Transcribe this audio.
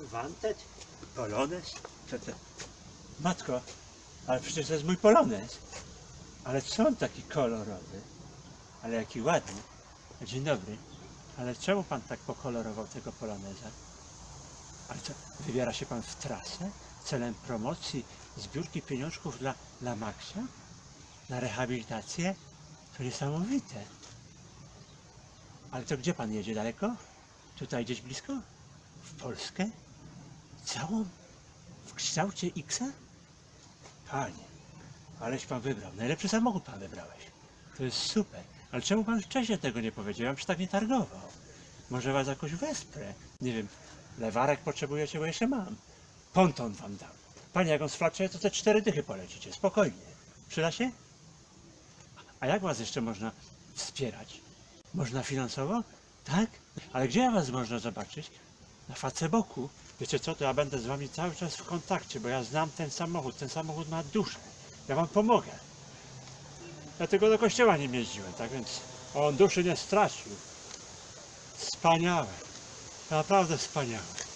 Wanted? Polonez? Co to? Matko, ale przecież to jest mój polonez. Ale co on taki kolorowy? Ale jaki ładny. Dzień dobry. Ale czemu pan tak pokolorował tego poloneza? Ale co, wybiera się pan w trasę celem promocji zbiórki pieniążków dla, dla Maxia? Na rehabilitację? To niesamowite. Ale to gdzie pan jedzie? Daleko? Tutaj gdzieś blisko? W Polskę? Całą? W kształcie X? Panie, aleś pan wybrał. Najlepszy samochód pan wybrałeś. To jest super. Ale czemu pan wcześniej tego nie powiedział? Ja bym się tak nie targował. Może was jakoś wesprę. Nie wiem, lewarek potrzebujecie, bo jeszcze mam. Ponton wam dam. Panie, jak on sflaczuje, to te cztery dychy polecicie. Spokojnie. Przyda się? A jak was jeszcze można wspierać? Można finansowo? Tak? Ale gdzie was można zobaczyć? Na Facebooku. Wiecie co, to ja będę z wami cały czas w kontakcie, bo ja znam ten samochód. Ten samochód ma duszę. Ja wam pomogę. Ja tylko do kościoła nie jeździłem, tak więc on duszy nie stracił. Wspaniałe. Naprawdę wspaniałe.